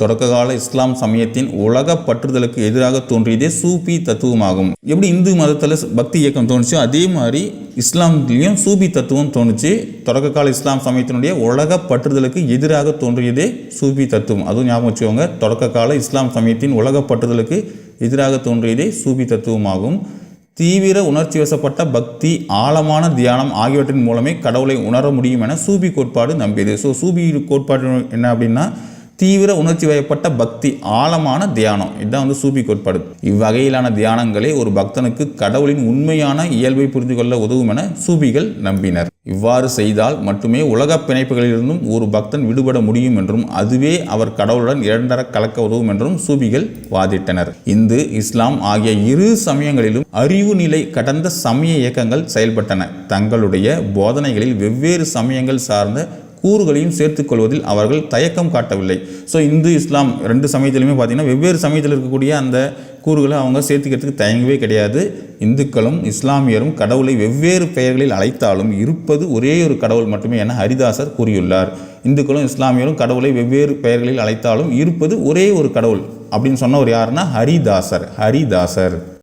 தொடக்ககால இஸ்லாம் சமயத்தின் உலக பற்றுதலுக்கு எதிராக தோன்றியதே சூபி தத்துவமாகும். எப்படி இந்து மதத்தில் பக்தி இயக்கம் தோணுச்சோ அதே மாதிரி இஸ்லாம்லேயும் சூபி தத்துவம் தோணுச்சு. தொடக்க கால இஸ்லாம் சமயத்தினுடைய உலக பற்றுதலுக்கு எதிராக தோன்றியதே சூபி தத்துவம். அதுவும் ஞாபகம் வச்சுக்கோங்க. தொடக்ககால இஸ்லாம் சமயத்தின் உலக பற்றுதலுக்கு எதிராக தோன்றியதே சூபி தத்துவமாகும். தீவிர உணர்ச்சி வசப்பட்ட பக்தி ஆழமான தியானம் ஆகியவற்றின் மூலமே கடவுளை உணர முடியும் என சூபி கோட்பாடு நம்பியது. ஸோ சூபி கோட்பாடு என்ன அப்படின்னா தீவிர உணர்ச்சி வயப்பட்ட பக்தி ஆழமான தியானம். இதுதான் வந்து சூபி கோட்பாடு. இவ்வகையிலான தியானங்களே ஒரு பக்தனுக்கு கடவுளின் உண்மையான இயல்பை புரிந்து கொள்ள உதவும் என சூபிகள் நம்பினர். இவ்வாறு செய்தால் மட்டுமே உலகப் பிணைப்புகளிலிருந்தும் ஒரு பக்தன் விடுபட முடியும் என்றும் அதுவே அவர் கடவுளுடன் இரண்டர கலக்க உதவும் என்றும் சூபிகள் வாதிட்டனர். இந்து இஸ்லாம் ஆகிய இரு சமயங்களிலும் அறிவு நிலை கடந்த சமய இயக்கங்கள் செயல்பட்டன. தங்களுடைய போதனைகளில் வெவ்வேறு சமயங்கள் சார்ந்த கூறுகளையும் சேர்த்துக்கொள்வதில் அவர்கள் தயக்கம் காட்டவில்லை. ஸோ இந்து இஸ்லாம் ரெண்டு சமயத்திலுமே பார்த்தீங்கன்னா வெவ்வேறு சமயத்தில் இருக்கக்கூடிய அந்த கூறுகளை அவங்க சேர்த்துக்கிறதுக்கு தயங்கவே கிடையாது. இந்துக்களும் இஸ்லாமியரும் கடவுளை வெவ்வேறு பெயர்களில் அழைத்தாலும் இருப்பது ஒரே ஒரு கடவுள் மட்டுமே என ஹரிதாசர் கூறியுள்ளார். இந்துக்களும் இஸ்லாமியரும் கடவுளை வெவ்வேறு பெயர்களில் அழைத்தாலும் இருப்பது ஒரே ஒரு கடவுள் அப்படின்னு சொன்னவர் யாருன்னா ஹரிதாசர். ஹரிதாசர்.